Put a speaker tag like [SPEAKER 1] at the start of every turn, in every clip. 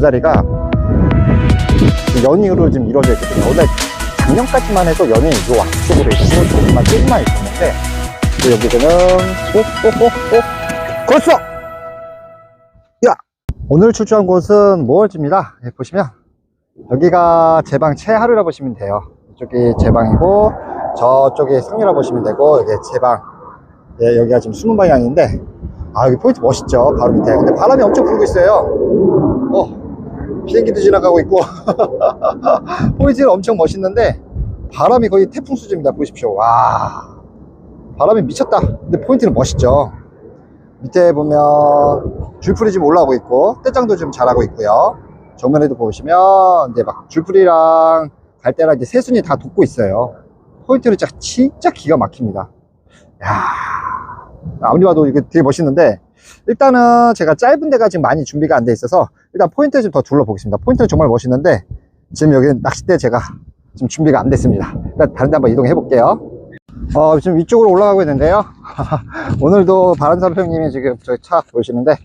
[SPEAKER 1] 자리가 연이로 지금 이루어져 있거든요. 원래 작년까지만 해도 연이 요 앞쪽으로 있고 조금만 조금만 있었는데 또 여기는 꼭꼭꼭꼭 걸었어! 야! 오늘 출조한 곳은 모월지입니다. 예, 보시면 여기가 제 방 최하루라 보시면 돼요. 이쪽이 제 방이고 저쪽이 상류라 보시면 되고 이게 제 방. 예, 여기가 지금 숨은 방향인데 아 여기 포인트 멋있죠 바로 밑에 근데 바람이 엄청 불고 있어요 어 비행기도 지나가고 있고. 포인트는 엄청 멋있는데 바람이 거의 태풍 수준입니다. 보십시오. 와. 바람이 미쳤다. 근데 포인트는 멋있죠. 밑에 보면 줄풀이 지금 올라오고 있고 떼장도 좀 잘하고 있고요. 정면에도 보시면 이제 막 줄풀이랑 갈대랑 이제 새순이 다 돋고 있어요. 포인트는 진짜, 진짜 기가 막힙니다. 야. 아무리 봐도 이게 되게 멋있는데 일단은 제가 짧은 데가 지금 많이 준비가 안 돼 있어서 일단 포인트 좀 더 둘러보겠습니다. 포인트는 정말 멋있는데 지금 여기 낚싯대 제가 지금 준비가 안 됐습니다. 일단 다른 데 한번 이동해 볼게요. 어, 지금 위쪽으로 올라가고 있는데요. 오늘도 바란삼 형님이 지금 저기 차 보시는데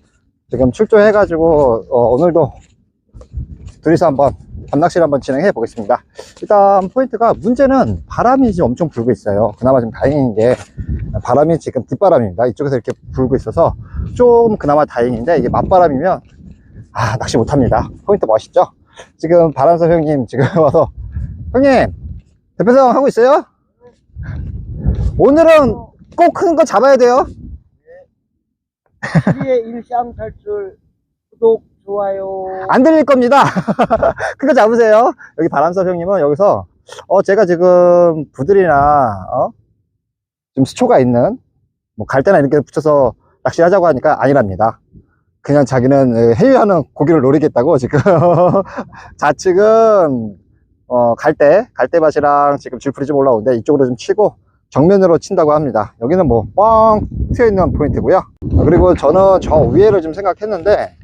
[SPEAKER 1] 지금 출조해 가지고 어, 오늘도 둘이서 한번 밤낚시를 한번 진행해 보겠습니다. 일단 포인트가 문제는 바람이 지금 엄청 불고 있어요. 그나마 좀 다행인 게 바람이 지금 뒷바람입니다. 이쪽에서 이렇게 불고 있어서 좀 그나마 다행인데 이게 맞바람이면 아 낚시 못합니다. 포인트 멋있죠? 지금 바람섭 형님 지금 와서 형님 대표상 하고 있어요? 오늘은 꼭 큰 거 잡아야 돼요?
[SPEAKER 2] 우리의 일상 탈출 구독 좋아요
[SPEAKER 1] 안 들릴 겁니다. 그거 잡으세요. 여기 바람섭 형님은 여기서, 어, 제가 지금 부들이나, 어, 좀 수초가 있는, 뭐, 갈대나 이렇게 붙여서 낚시하자고 하니까 아니랍니다. 그냥 자기는 해외하는 고기를 노리겠다고 지금 좌측은 어 갈대 갈대밭이랑 지금 줄풀이 좀 올라오는데 이쪽으로 좀 치고 정면으로 친다고 합니다 여기는 뭐뻥 트여 있는 포인트고요 그리고 저는 저 위에를 좀 생각했는데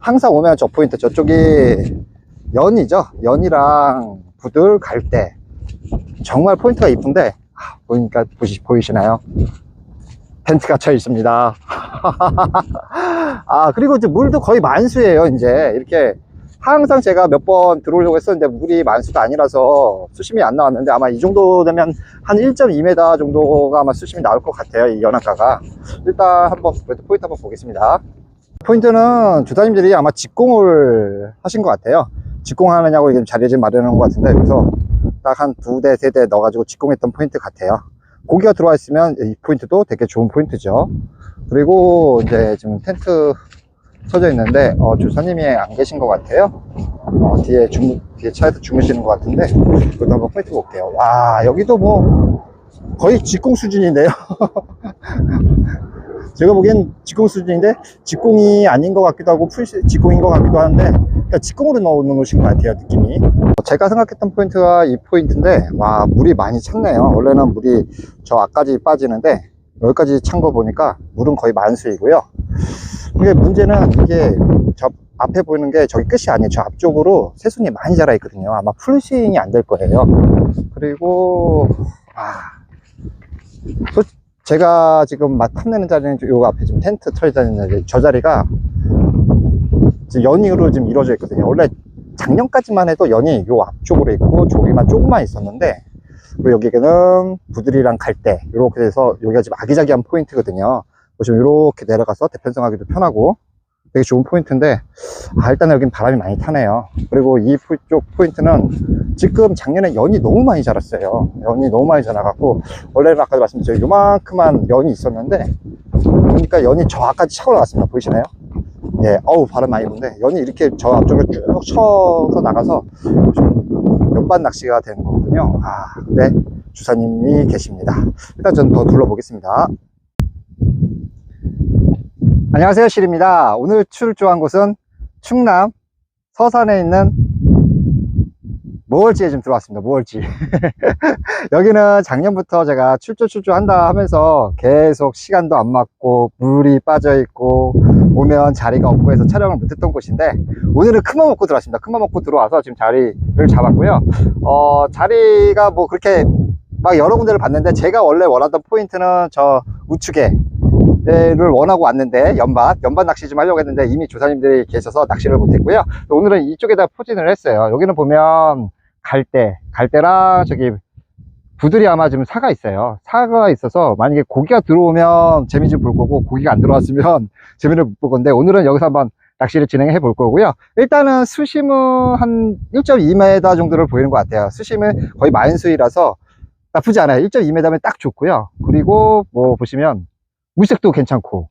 [SPEAKER 1] 항상 오면 저 포인트 저쪽이 연이죠. 연이랑 부들 갈대 정말 포인트가 이쁜데 아, 보니까 보시, 보이시나요? 텐트 갇혀 있습니다. 아 그리고 이제 물도 거의 만수예요 이제. 이렇게 항상 제가 몇 번 들어오려고 했었는데 물이 만수가 아니라서 수심이 안 나왔는데 아마 이 정도 되면 한 1.2m 정도가 아마 수심이 나올 것 같아요 이 연안가가. 일단 한번 포인트 한번 보겠습니다 포인트는 주사님들이 아마 직공을 하신 것 같아요. 직공하느냐고 지금 자리 좀 마련한 것 같은데 그래서 딱 한 두 대 세 대 넣어가지고 직공했던 포인트 같아요. 고기가 들어와 있으면 이 포인트도 되게 좋은 포인트죠. 그리고 이제 지금 텐트 쳐져 있는데 어, 주사님이 안 계신 것 같아요. 어, 뒤에 주무, 뒤에 차에서 주무시는 것 같은데 그것도 한번 포인트 볼게요. 와 여기도 뭐 거의 직공 수준인데요 제가 보기엔 직공 수준인데 직공이 아닌 것 같기도 하고 풀 직공인 것 같기도 하는데 그냥 직공으로 넣어놓으신 것 같아요 느낌이. 제가 생각했던 포인트가 이 포인트인데 와 물이 많이 찼네요. 원래는 물이 저 앞까지 빠지는데 여기까지 찬 거 보니까 물은 거의 만수이고요. 이게 문제는 이게 저 앞에 보이는 게 저기 끝이 아니에요. 저 앞쪽으로 새순이 많이 자라 있거든요. 아마 풀스윙이 안 될 거예요. 그리고 아 소- 제가 지금 막 탐내는 자리는 요 앞에 지금 텐트 있는 자리 저 자리가 지금 연이로 지금 이루어져 있거든요. 원래 작년까지만 해도 연이 요 앞쪽으로 있고 저기만 조금만 있었는데 그리고 여기는 부들이랑 갈대 이렇게 돼서 여기가 지금 아기자기한 포인트거든요. 보시면 이렇게 내려가서 대편성하기도 편하고 되게 좋은 포인트인데 아, 일단 여긴 바람이 많이 타네요. 그리고 이쪽 포인트는 지금 작년에 연이 너무 많이 자랐어요. 연이 너무 많이 자라갖고 원래는 아까도 말씀드렸죠 요만큼만 연이 있었는데 보니까 연이 저 앞까지 차 올라갔습니다. 보이시나요? 예, 어우 바람 많이 부는데 연이 이렇게 저 앞쪽으로 쭉 쳐서 나가서 좀 연반 낚시가 되는 거거든요. 아 근데 주사님이 계십니다. 일단 전더 둘러보겠습니다 안녕하세요 실입니다. 오늘 출조한 곳은 충남 서산에 있는 모월지에 좀 들어왔습니다 모월지. 여기는 작년부터 제가 출조 출조 한다 하면서 계속 시간도 안 맞고 물이 빠져 있고 오면 자리가 없고 해서 촬영을 못했던 곳인데 오늘은 큰맘 먹고 들어왔습니다. 큰맘 먹고 들어와서 지금 자리를 잡았고요. 어 자리가 뭐 그렇게 막 여러 군데를 봤는데 제가 원래 원하던 포인트는 저 우측에 를 원하고 왔는데 연밭 연밭 낚시 좀 하려고 했는데 이미 조사님들이 계셔서 낚시를 못했고요. 오늘은 이쪽에다 포진을 했어요. 여기는 보면 갈대 갈대랑 저기 부들이 아마 지금 사가 있어요. 사가 있어서 만약에 고기가 들어오면 재미 좀 볼 거고 고기가 안 들어왔으면 재미를 못 볼 건데 오늘은 여기서 한번 낚시를 진행해 볼 거고요. 일단은 수심은 한 1.2m 정도를 보이는 것 같아요. 수심은 거의 마인수이라서 나쁘지 않아요. 1.2m면 딱 좋고요. 그리고 뭐 보시면 물색도 괜찮고.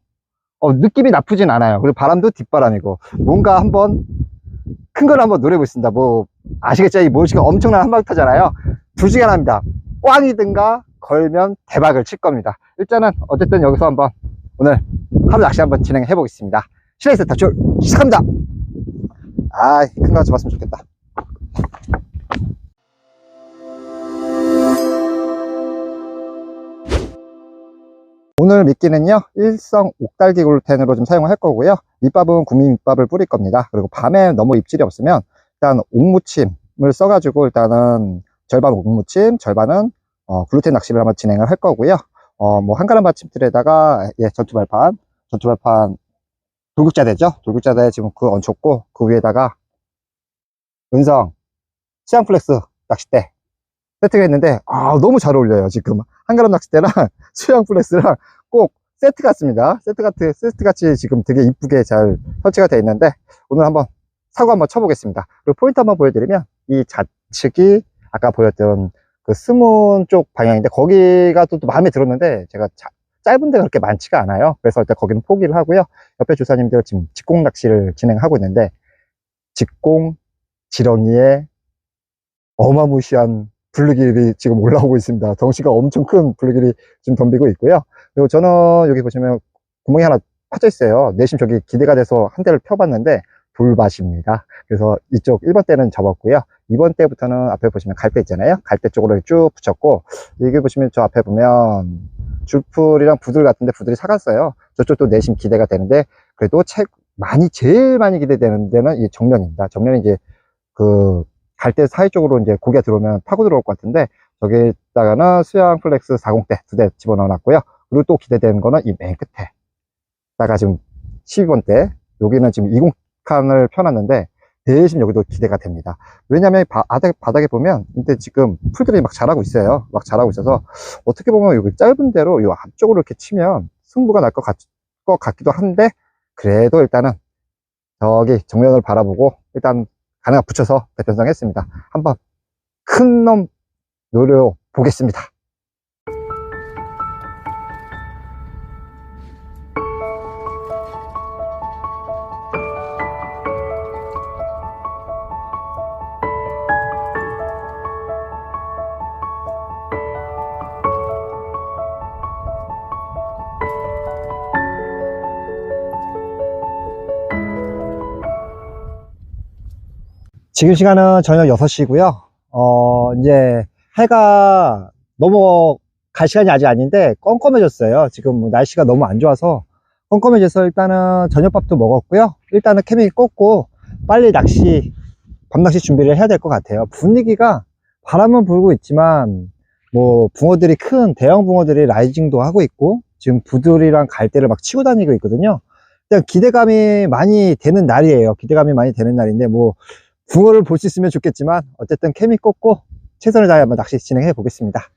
[SPEAKER 1] 어, 느낌이 나쁘진 않아요. 그리고 바람도 뒷바람이고. 뭔가 한번 큰 걸 한번 노려보겠습니다. 뭐 아시겠죠 이 몰치가 엄청난 한방타잖아요. 둘 중에 하나입니다. 꽝이든가 걸면 대박을 칠 겁니다. 일단은 어쨌든 여기서 한번 오늘 하루 낚시 한번 진행해 보겠습니다. 실내에서 탈출 시작합니다. 아이 큰거 잡았으면 좋겠다 오늘 미끼는요 일성 옥달기 글루텐으로 좀 사용을 할 거고요. 밑밥은 구미 밑밥을 뿌릴 겁니다. 그리고 밤에 너무 입질이 없으면 일단 옥무침을 써가지고 일단은 절반 옥무침 절반은 어, 글루텐 낚시를 한번 진행을 할 거고요. 어, 뭐 한가람 받침틀에다가 예, 전투발판 전투발판 돌국자대죠? 돌국자대 지금 그 얹혔고 그 위에다가 은성 시안플렉스 낚싯대 세팅을 했는데 아 너무 잘 어울려요 지금. 한가람 낚싯대랑 수영 플렉스랑 꼭 세트 같습니다. 세트 같은 세트 같이 지금 되게 이쁘게 잘 설치가 되어 있는데 오늘 한번 사고 한번 쳐보겠습니다. 그리고 포인트 한번 보여드리면 이 좌측이 아까 보였던 그 스문 쪽 방향인데 거기가 또, 또 마음에 들었는데 제가 자- 짧은 데가 그렇게 많지가 않아요. 그래서 일단 거기는 포기를 하고요. 옆에 조사님들 지금 직공 낚시를 진행하고 있는데 직공 지렁이에 어마무시한 블루길이 지금 올라오고 있습니다. 덩치가 엄청 큰 블루길이 지금 덤비고 있고요. 그리고 저는 여기 보시면 구멍이 하나 파져 있어요. 내심 저기 기대가 돼서 한 대를 펴봤는데 돌밭입니다. 그래서 이쪽 1번 대는 접었고요. 2번 대부터는 앞에 보시면 갈대 있잖아요. 갈대 쪽으로 쭉 붙였고 여기 보시면 저 앞에 보면 줄풀이랑 부들 같은데 부들이 사갔어요. 저쪽도 내심 기대가 되는데 그래도 책 많이 제일 많이 기대되는 데는 이 정면입니다. 정면이 이제 그 갈대 사이 쪽으로 이제 고기가 들어오면 파고 들어올 것 같은데 저기다가는 수양 플렉스 40대 두 대 집어넣어 놨고요. 그리고 또 기대되는 거는 이 맨 끝에. 다가 지금 12번 대 여기는 지금 20칸을 펴놨는데 대신 여기도 기대가 됩니다. 왜냐면 바, 바닥, 바닥에 보면 이때 지금 풀들이 막 자라고 있어요. 막 자라고 있어서 어떻게 보면 여기 짧은 데로 이 앞쪽으로 이렇게 치면 승부가 날것것 같기도 한데 그래도 일단은 저기 정면을 바라보고 일단 가능한 붙여서 대편성했습니다. 한번 큰 놈 노려 보겠습니다. 지금 시간은 저녁 6시고요. 어, 이제 해가 넘어갈 시간이 아직 아닌데 껌껌해졌어요. 지금 뭐 날씨가 너무 안 좋아서 껌껌해져서 일단은 저녁밥도 먹었고요. 일단은 케미 꽂고 빨리 낚시, 밤낚시 준비를 해야 될 것 같아요. 분위기가 바람은 불고 있지만 뭐 붕어들이 큰 대형 붕어들이 라이징도 하고 있고 지금 부들이랑 갈대를 막 치고 다니고 있거든요. 일단 기대감이 많이 되는 날이에요. 기대감이 많이 되는 날인데 뭐 붕어를 볼 수 있으면 좋겠지만 어쨌든 케미 꽂고 최선을 다해 한번 낚시 진행해 보겠습니다.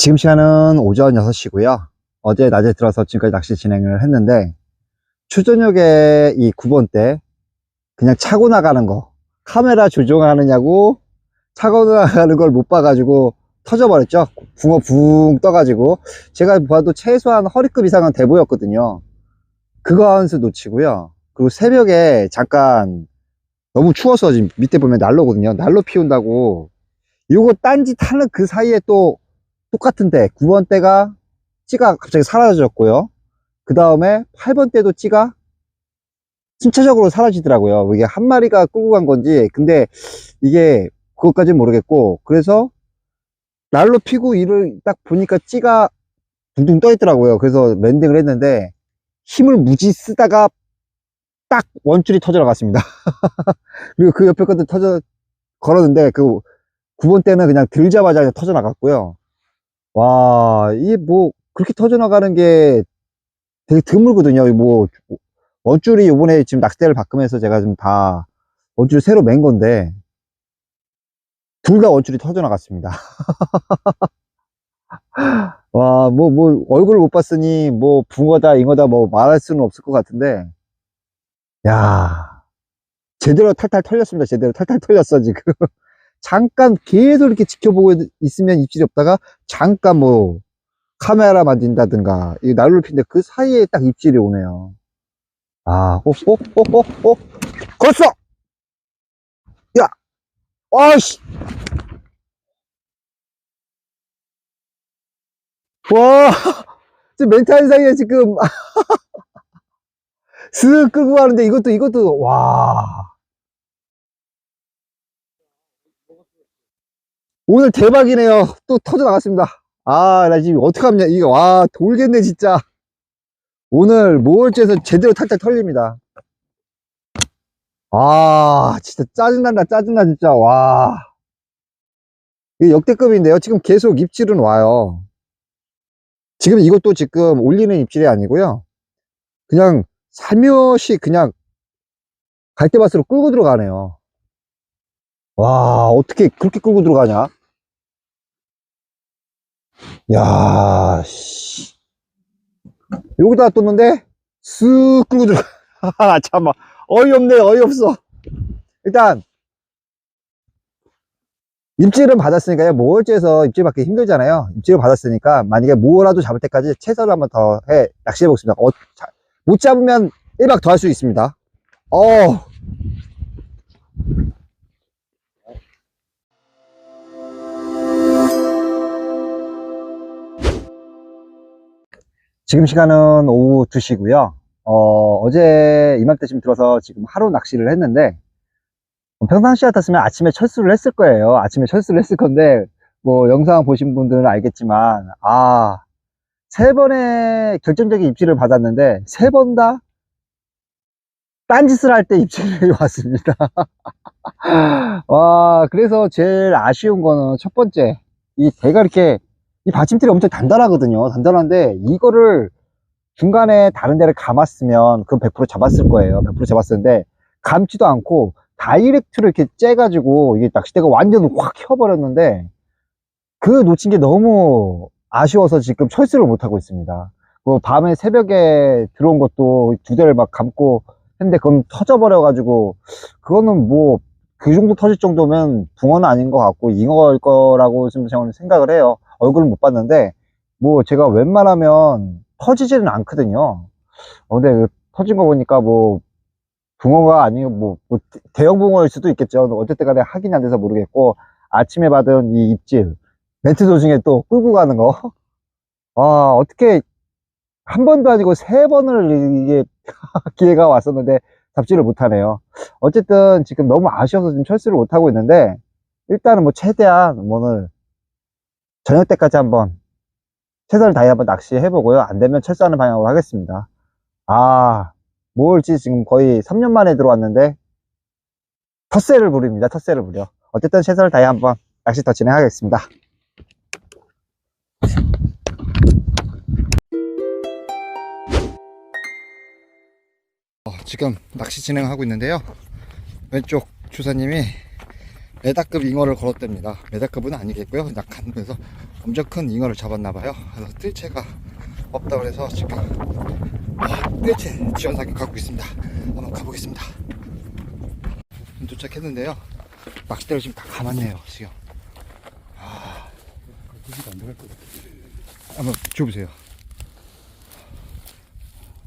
[SPEAKER 1] 지금 시간은 오전 6시고요. 어제 낮에 들어서 지금까지 낚시 진행을 했는데, 추저녁에 이 9번 때 그냥 차고 나가는 거, 카메라 조종하느냐고 차고 나가는 걸 못 봐가지고 터져버렸죠. 붕어 붕 떠가지고. 제가 봐도 최소한 허리급 이상은 돼 보였거든요. 그거 한 수 놓치고요. 그리고 새벽에 잠깐 너무 추워서 지금 밑에 보면 난로거든요. 난로 피운다고 이거 딴짓 하는 그 사이에 또 똑같은데 9번 때가 찌가 갑자기 사라졌고요. 그 다음에 8번 때도 찌가 순차적으로 사라지더라고요. 이게 한 마리가 끌고 간 건지 근데 이게 그것까지는 모르겠고 그래서 날로 피고 이를 딱 보니까 찌가 둥둥 떠 있더라고요. 그래서 랜딩을 했는데 힘을 무지 쓰다가 딱 원줄이 터져 나갔습니다. 그리고 그 옆에 것도 터져 걸었는데 그 9번 때는 그냥 들자마자 그냥 터져 나갔고요. 와, 이게 뭐 그렇게 터져 나가는 게 되게 드물거든요. 뭐 원줄이 요번에 지금 낚싯대를 바꾸면서 제가 지금 다 원줄 새로 맨 건데 둘 다 원줄이 터져 나갔습니다. 와, 뭐, 뭐, 얼굴을 못 봤으니, 뭐, 붕어다, 잉어다, 뭐, 말할 수는 없을 것 같은데, 야 제대로 탈탈 털렸습니다. 제대로 탈탈 털렸어, 지금. 잠깐 계속 이렇게 지켜보고 있으면 입질이 없다가, 잠깐 뭐, 카메라 만진다든가, 이 난로를 피는데 그 사이에 딱 입질이 오네요. 아, 오, 걸었어! 야! 아이씨! 와, 지금 멘탈 사이에 지금, 슥 끌고 가는데 이것도, 이것도, 와. 오늘 대박이네요. 또 터져 나갔습니다. 아, 나 지금 어떡하냐. 이거, 와, 돌겠네, 진짜. 오늘 모월째에서 제대로 탈탈 털립니다. 아, 진짜 짜증난다, 짜증나, 진짜. 와. 이게 역대급인데요. 지금 계속 입질은 와요. 지금 이것도 지금 올리는 입질이 아니고요. 그냥 살며시 그냥 갈대밭으로 끌고 들어가네요. 와, 어떻게 그렇게 끌고 들어가냐? 야, 씨. 여기다 뒀는데 쓱 끌고 들어가. 아, 참아. 어이없네, 어이없어. 일단 입질은 받았으니까요. 모월째에서 입질 받기 힘들잖아요. 입질을 받았으니까 만약에 모어라도 잡을 때까지 최선을 한번 더 해 낚시해 보겠습니다. 어, 자, 못 잡으면 1박 더 할 수 있습니다. 어. 지금 시간은 오후 2시고요. 어, 어제 이맘때쯤 들어서 지금 하루 낚시를 했는데 뭐 평상시 같았으면 아침에 철수를 했을 거예요. 아침에 철수를 했을 건데, 뭐, 영상 보신 분들은 알겠지만, 아, 세 번의 결정적인 입질을 받았는데, 세 번 다 딴짓을 할 때 입질이 왔습니다. 와, 그래서 제일 아쉬운 거는 첫 번째, 이 대가 이렇게, 이 받침틀이 엄청 단단하거든요. 단단한데, 이거를 중간에 다른 데를 감았으면, 그건 100% 잡았을 거예요. 100% 잡았었는데, 감지도 않고, 다이렉트로 이렇게 째가지고 이게 낚싯대가 완전 확 켜버렸는데 그 놓친 게 너무 아쉬워서 지금 철수를 못하고 있습니다. 그 밤에 새벽에 들어온 것도 두 대를 막 감고 했는데 그건 터져버려가지고 그거는 뭐 그 정도 터질 정도면 붕어는 아닌 것 같고 잉어일 거라고 생각을 해요. 얼굴은 못 봤는데 뭐 제가 웬만하면 터지지는 않거든요. 어, 근데 그 터진 거 보니까 뭐 붕어가 아니고 뭐, 뭐 대형 붕어일 수도 있겠죠. 어쨌든 간에 확인이 안 돼서 모르겠고 아침에 받은 이 입질 멘트 도중에 또 끌고 가는 거. 아 어떻게 한 번도 아니고 세 번을 이게 기회가 왔었는데 잡지를 못하네요. 어쨌든 지금 너무 아쉬워서 지금 철수를 못하고 있는데 일단은 뭐 최대한 오늘 저녁 때까지 한번 최선을 다해 한번 낚시해 보고요. 안 되면 철수하는 방향으로 하겠습니다. 아 뭘지 지금 거의 3년 만에 들어왔는데 텃세를 부립니다. 텃세를 부려. 어쨌든 최선을 다해 한번 낚시 더 진행하겠습니다. 지금 낚시 진행하고 있는데요. 왼쪽 주사님이 메다급 잉어를 걸었답니다. 메다급은 아니겠고요. 약간 그래서 엄청 큰 잉어를 잡았나봐요. 그래서 뜰채가 없다고 해서 지금 와, 뜰채 지원 사격 가고 있습니다. 한번 가보겠습니다. 도착했는데요. 낚싯대를 지금 다 감았네요. 지금
[SPEAKER 3] 고기가 안 들어갈 것 같아.
[SPEAKER 1] 한번 줘보세요.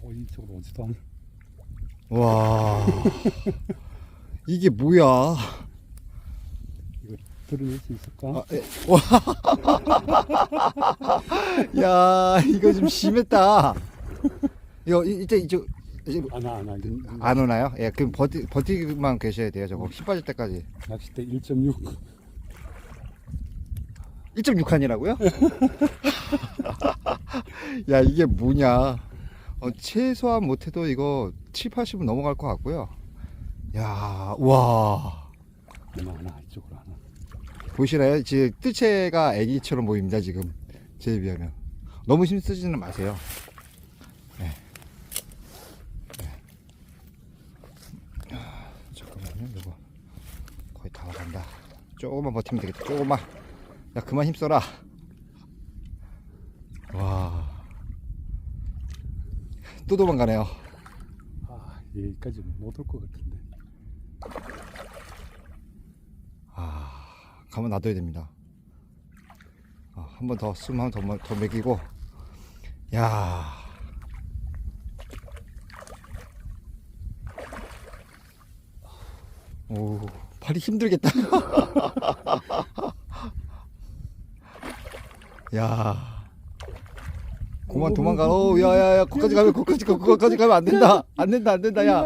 [SPEAKER 3] 어, 이쪽으로 오지도 않아.
[SPEAKER 1] 와 이게 뭐야?
[SPEAKER 3] 들어낼 수 있을까?
[SPEAKER 1] 아, 예. 와. 야, 이거 좀 심했다. 이거 이- 이제 이제 이제
[SPEAKER 3] 안 와, 안 와. 이건
[SPEAKER 1] 안 오나요? 예, 그럼 버티 버티기만 계셔야 돼요. 저거 힘 빠질 때까지.
[SPEAKER 3] 낚싯대 1.6.
[SPEAKER 1] 1.6칸이라고요? 야, 이게 뭐냐? 어, 최소한 못해도 이거 7, 80은 넘어갈 것 같고요. 야, 와.
[SPEAKER 3] 안 와, 안 와. 이쪽으로 와.
[SPEAKER 1] 보시나요? 지금 뜰채가 애기처럼 보입니다, 지금. 제에 비하면. 너무 힘쓰지는 마세요. 네. 네. 아, 잠깐만요, 이거. 거의 다 와간다. 조금만 버티면 되겠다, 조금만. 야, 그만 힘써라. 와. 또 도망가네요.
[SPEAKER 3] 아, 여기까지 못 올 것 같은데.
[SPEAKER 1] 아, 가만 놔둬야 됩니다. 아, 한번 더, 숨 한 번 더, 더 먹이고. 야 오, 팔이 힘들겠다. 야 그만 도망가. 어, 야, 야, 야, 거기까지 가면, 거기까지, 가- 거기까지 가면 안 된다. 안 된다, 안 된다, 야.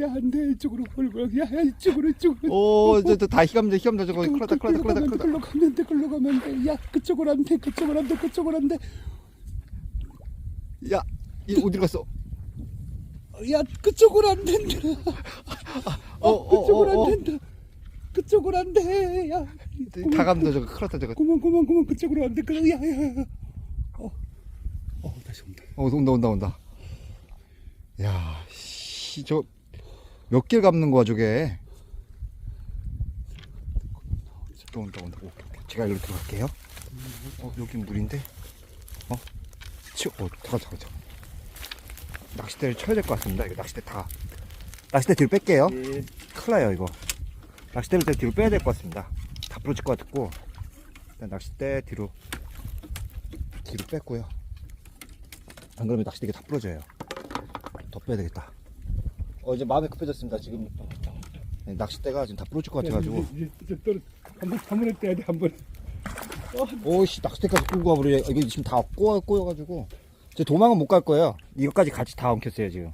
[SPEAKER 3] 안 돼, 야, 안 돼. 이쪽으로 걸고. 야, 야, 이쪽으로, 이쪽으로.
[SPEAKER 1] 오, 저, 저, 다 희감돼, 희감돼, 저거. 큰일 났다, 큰일 났다, 큰일 났다, 큰일 났다.
[SPEAKER 3] 글로 가면 돼, 글로 가면 돼. 야, 그쪽으로 안 돼, 그쪽으로 안 돼, 그쪽으로 안 돼.
[SPEAKER 1] 야, 이 어디로 갔어?
[SPEAKER 3] 야, 그쪽으로 안 된다.
[SPEAKER 1] 어,
[SPEAKER 3] 어, 그쪽으로
[SPEAKER 1] 어, 어, 어.
[SPEAKER 3] 안 된다. 그쪽으로 안 돼. 야,
[SPEAKER 1] 다 감다, 저거. 큰일 났다, 저거.
[SPEAKER 3] 그만, 그만, 그만. 그쪽으로 안 돼. 그래, 야, 야, 야. 어, 어, 다시 온다.
[SPEAKER 1] 어, 온다, 온다, 온다. 야, 씨, 저, 몇 개를 감는 거야, 저게? 또 온다, 온다. 오케이, 오케이. 제가 여기로 들어갈게요. 어, 여긴 물인데? 어? 치, 어, 잠깐, 잠깐, 잠깐. 낚싯대를 쳐야 될 것 같습니다. 이거 낚싯대 다. 낚싯대 뒤로 뺄게요.
[SPEAKER 3] 예.
[SPEAKER 1] 큰일 나요, 이거. 낚싯대를 일단 뒤로 빼야 될 것 같습니다. 다 부러질 것 같고. 일단 낚싯대 뒤로, 뒤로 뺐고요. 안 그러면 낚싯대가 다 부러져요. 더 빼야 되겠다. 어, 이제 마음이 급해졌습니다, 지금. 네, 낚싯대가 지금 다 부러질 것 같아가지고.
[SPEAKER 3] 이제, 이제 떨어. 한번 한 번에 떼야 돼, 한 번.
[SPEAKER 1] 오씨, 낚싯대까지 끌고 와버려. 이게 지금 다 꼬여, 꼬여가지고. 제 도망은 못 갈 거예요. 이것까지 같이 다 엉켰어요, 지금.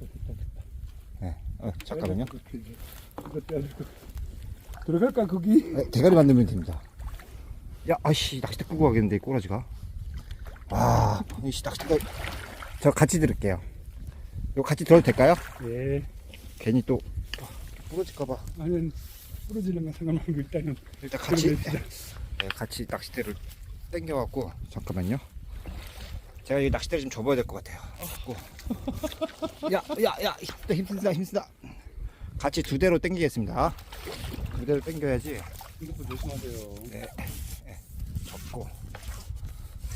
[SPEAKER 1] 네. 어, 잠깐만요.
[SPEAKER 3] 이거 떼야 돼. 들어갈까, 거기?
[SPEAKER 1] 네, 대가리 만들면 됩니다. 야, 아씨, 낚싯대 끌고 가겠는데, 이 꼬라지가. 와, 이씨, 낚싯대. 저 같이 들을게요. 이거 같이 들어도 될까요?
[SPEAKER 3] 예.
[SPEAKER 1] 괜히 또, 부러질까봐.
[SPEAKER 3] 아니, 부러지는 건 상관없고, 일단은.
[SPEAKER 1] 일단 같이. 네, 같이 낚싯대를 당겨갖고 잠깐만요. 제가 이 낚싯대를 좀 접어야 될 것 같아요. 어, 야, 야, 야, 힘쓰다, 힘쓰다, 힘쓰다. 같이 두 대로 당기겠습니다. 두 대로 당겨야지
[SPEAKER 3] 이것도 조심하세요.
[SPEAKER 1] 접고.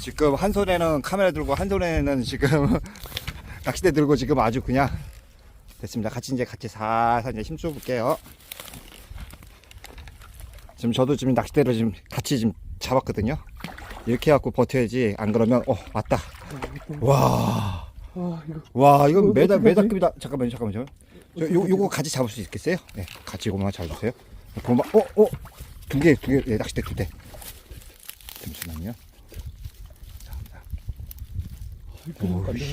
[SPEAKER 1] 지금 한 손에는 카메라 들고 한 손에는 지금 낚싯대 들고 지금 아주 그냥 됐습니다. 같이 이제 같이 살살 이제 힘써 볼게요. 지금 저도 지금 낚싯대를 지금 같이 지금 잡았거든요. 이렇게 해갖고 버텨야지. 안 그러면 어 왔다. 와,
[SPEAKER 3] 아, 이거.
[SPEAKER 1] 와 이건
[SPEAKER 3] 이거
[SPEAKER 1] 메다? 메다급이다. 잠깐만요, 잠깐만요. 저, 요 요거 같이 잡을 수 있겠어요? 네, 같이 요거만 잡으세요. 그만, 어, 어, 두 개, 두 개, 네, 낚싯대 두 대. 잠시만요.
[SPEAKER 3] 같은데.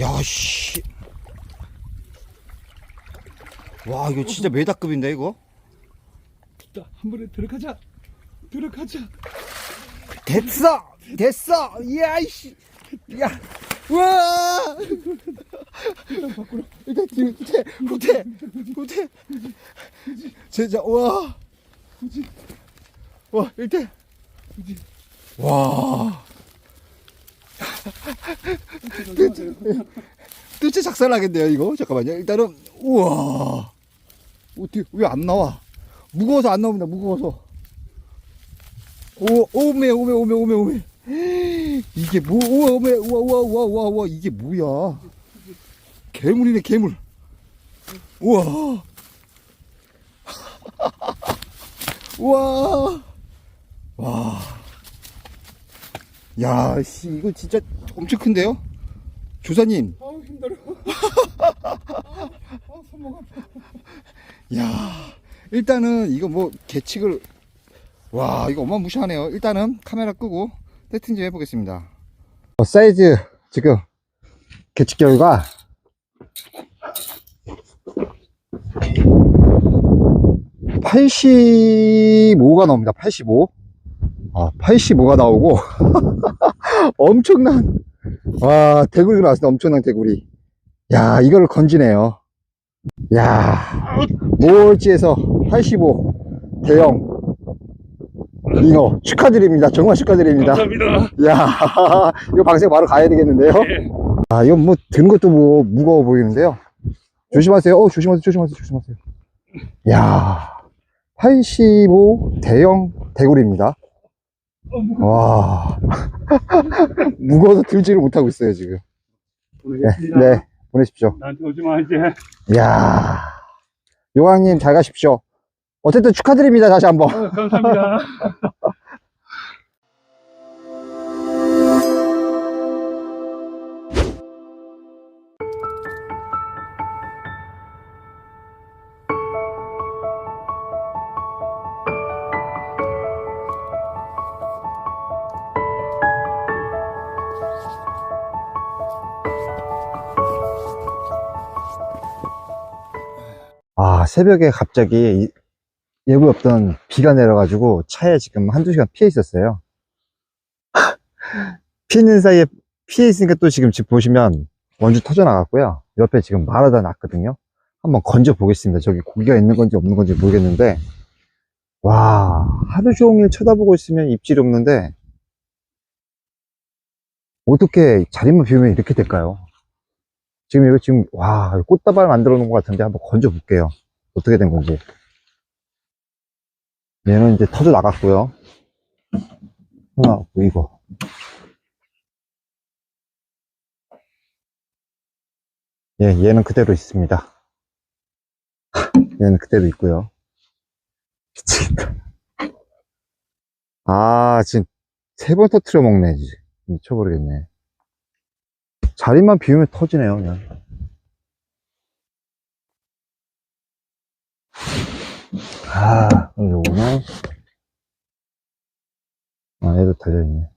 [SPEAKER 1] 야, 씨. 와, 이거 진짜 메다급인데, 이거?
[SPEAKER 3] 자, 한 번에 들어가자. 들어가자.
[SPEAKER 1] 됐어! 됐어! 야, 이씨! 야! 와! 일단 뒤로, 후퇴, 후퇴, 후퇴. 진짜, 와! 와, 일단. 와! 뜻이 작살나겠네요, 이거. 잠깐만요. 일단은, 우와. 어떻게, 왜 안 나와? 무거워서 안 나옵니다. 무거워서. 오, 오메, 오메, 오메, 오메, 오메. 이게 뭐, 우와, 오메, 우와, 우와, 우와, 우와, 우와, 이게 뭐야. 괴물이네, 괴물. 우와. 우와. 와. 야, 씨, 이거 진짜 엄청 큰데요? 조사님.
[SPEAKER 3] 힘들어.
[SPEAKER 1] 야, 일단은 이거 뭐 계측을 와, 이거 어마무시하네요. 일단은 카메라 끄고 세팅 좀 해보겠습니다. 어, 사이즈 지금 계측 결과 85가 나옵니다. 85. 아, 85가 나오고 엄청난 와, 대구리가 나왔습니다. 엄청난 대구리. 야, 이걸 건지네요. 야, 몰지에서 85 대형 잉어 축하드립니다. 정말 축하드립니다.
[SPEAKER 3] 감사합니다.
[SPEAKER 1] 야, 이거 방생 바로 가야 되겠는데요?
[SPEAKER 3] 예.
[SPEAKER 1] 아, 이건 뭐, 든 것도 뭐, 무거워 보이는데요? 조심하세요. 어, 조심하세요. 조심하세요. 조심하세요. 야, 85 대형 대구리입니다. 와, 무거워서 들지를 못하고 있어요, 지금.
[SPEAKER 3] 보내겠습니다.
[SPEAKER 1] 네, 네, 보내십시오.
[SPEAKER 3] 나한테 오지 마 이제.
[SPEAKER 1] 이야, 요왕님 잘 가십시오. 어쨌든 축하드립니다, 다시 한 번.
[SPEAKER 3] 어, 감사합니다.
[SPEAKER 1] 아, 새벽에 갑자기 이- 예고 없던 비가 내려가지고 차에 지금 한두 시간 피해 있었어요. 피해 있는 사이에 피해 있으니까 또 지금 집 보시면 원주 터져 나갔고요. 옆에 지금 마르다 났거든요. 한번 건져 보겠습니다. 저기 고기가 있는 건지 없는 건지 모르겠는데, 와, 하루 종일 쳐다보고 있으면 입질이 없는데, 어떻게 자리만 비우면 이렇게 될까요? 지금 이거 지금, 와, 꽃다발 만들어 놓은 것 같은데 한번 건져 볼게요. 어떻게 된 건지. 얘는 이제 터져 나갔고요. 하나, 이거. 예, 얘는 그대로 있습니다. 얘는 그대로 있고요. 미치겠다. 아, 지금 세 번 터트려 먹네. 미쳐버리겠네. 자리만 비우면 터지네요, 그냥. 아, 요거는, 아, 얘도 달려있네.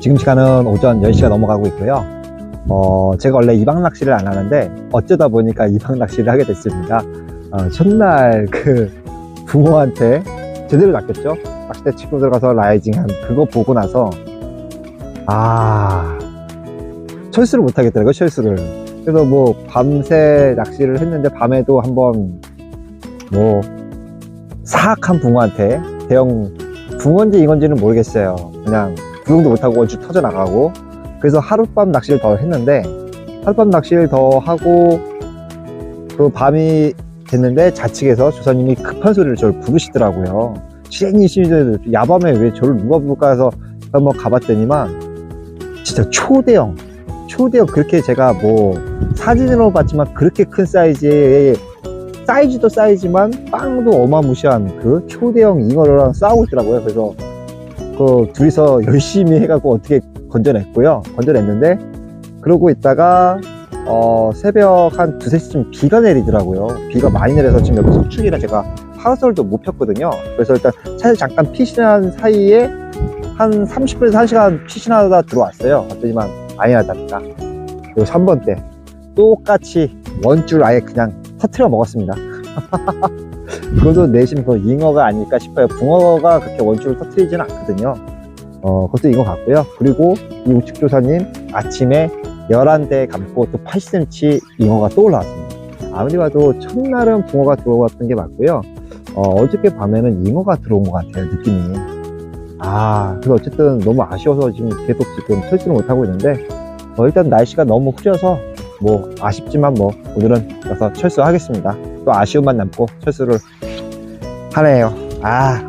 [SPEAKER 1] 지금 시간은 오전 10시가 넘어가고 있고요. 어, 제가 원래 이방 낚시를 안 하는데, 어쩌다 보니까 이방 낚시를 하게 됐습니다. 어, 첫날 그 붕어한테 제대로 낚였죠? 낚싯대 치고 들어가서 라이징 한 그거 보고 나서, 아, 철수를 못 하겠더라고요, 철수를. 그래서 뭐, 밤새 낚시를 했는데, 밤에도 한번, 뭐, 사악한 붕어한테, 대형, 붕어인지 잉어인지는 모르겠어요. 그냥, 구경도 못하고 원주 터져 나가고, 그래서 하룻밤 낚시를 더 했는데, 하룻밤 낚시를 더 하고, 그 밤이 됐는데, 좌측에서 조사님이 급한 소리를 저를 부르시더라고요. 시행이 시민들 야밤에 왜 저를 누가 부를까 해서 한번 가봤더니만, 진짜 초대형, 초대형 그렇게 제가 뭐 사진으로 봤지만 그렇게 큰 사이즈의 사이즈도 사이즈만 빵도 어마무시한 그 초대형 잉어랑 싸우고 있더라고요. 그래서 그 둘이서 열심히 해갖고 어떻게 건져냈고요. 건져냈는데 그러고 있다가 어 새벽 한 두세 시쯤 비가 내리더라고요. 비가 많이 내려서 지금 여기 서축이라 제가 파라솔도 못 폈거든요. 그래서 일단 차에 잠깐 피신한 사이에 한 30분에서 1시간 피신하다 들어왔어요. 봤더니만 아니하답니다. 그리고 3번 때 똑같이 원줄 아예 그냥 터트려 먹었습니다. 그것도 내심 그 잉어가 아닐까 싶어요. 붕어가 그렇게 원줄을 터트리지는 않거든요. 어, 그것도 잉어 같고요. 그리고 이 우측 조사님 아침에 11대 감고 또 80cm 잉어가 또 올라왔습니다. 아무리 봐도 첫날은 붕어가 들어왔던 게 맞고요. 어, 어저께 밤에는 잉어가 들어온 것 같아요, 느낌이. 아, 그래 어쨌든 너무 아쉬워서 지금 계속 지금 철수를 못하고 있는데, 어, 일단 날씨가 너무 흐려서 뭐 아쉽지만 뭐 오늘은 가서 철수하겠습니다. 또 아쉬움만 남고 철수를 하네요. 아,